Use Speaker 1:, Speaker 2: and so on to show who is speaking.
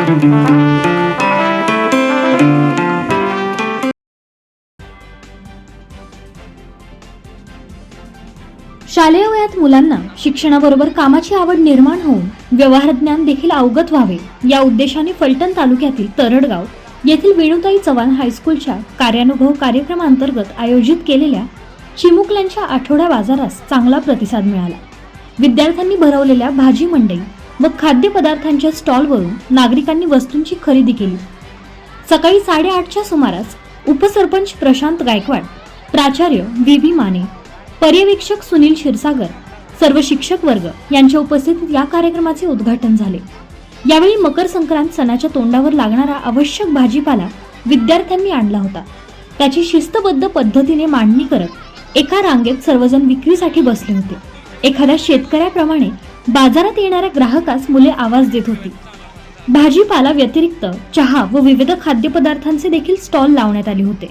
Speaker 1: शालेय वयात मुलांना शिक्षणाबरोबर कामाची आवड निर्माण होऊन व्यवहार ज्ञान देखील अवगत व्हावे या उद्देशाने फलटण तालुक्यातील तरडगाव येथील वेणुताई चव्हाण हायस्कूलच्या कार्यानुभव कार्यक्रमांतर्गत आयोजित केलेल्या चिमुकल्यांच्या आठवडा बाजारास चांगला प्रतिसाद मिळाला. विद्यार्थ्यांनी भरवलेल्या भाजी मंडई व खाद्यपदार्थांच्या स्टॉलवरून नागरिकांनी वस्तूंची खरेदी केली. सकाळी साडेआठच्या सुमारास उपसरपंच प्रशांत गायकवाड प्राचार्य व्ही बी माने पर्यवेक्षक सुनील क्षीरसागर सर्व शिक्षक वर्ग यांच्या उपस्थितीत या कार्यक्रमाचे उद्घाटन झाले. यावेळी मकर संक्रांत सणाच्या तोंडावर लागणारा आवश्यक भाजीपाला विद्यार्थ्यांनी आणला होता. त्याची शिस्तबद्ध पद्धतीने मांडणी करत एका रांगेत सर्वजण विक्रीसाठी बसले होते. एखाद्या शेतकऱ्याप्रमाणे बाजारात येणाऱ्या ग्राहकास मुले आवाज देत होती. भाजीपाला व्यतिरिक्त चहा व विविध खाद्यपदार्थांचे देखील स्टॉल लावण्यात आले होते.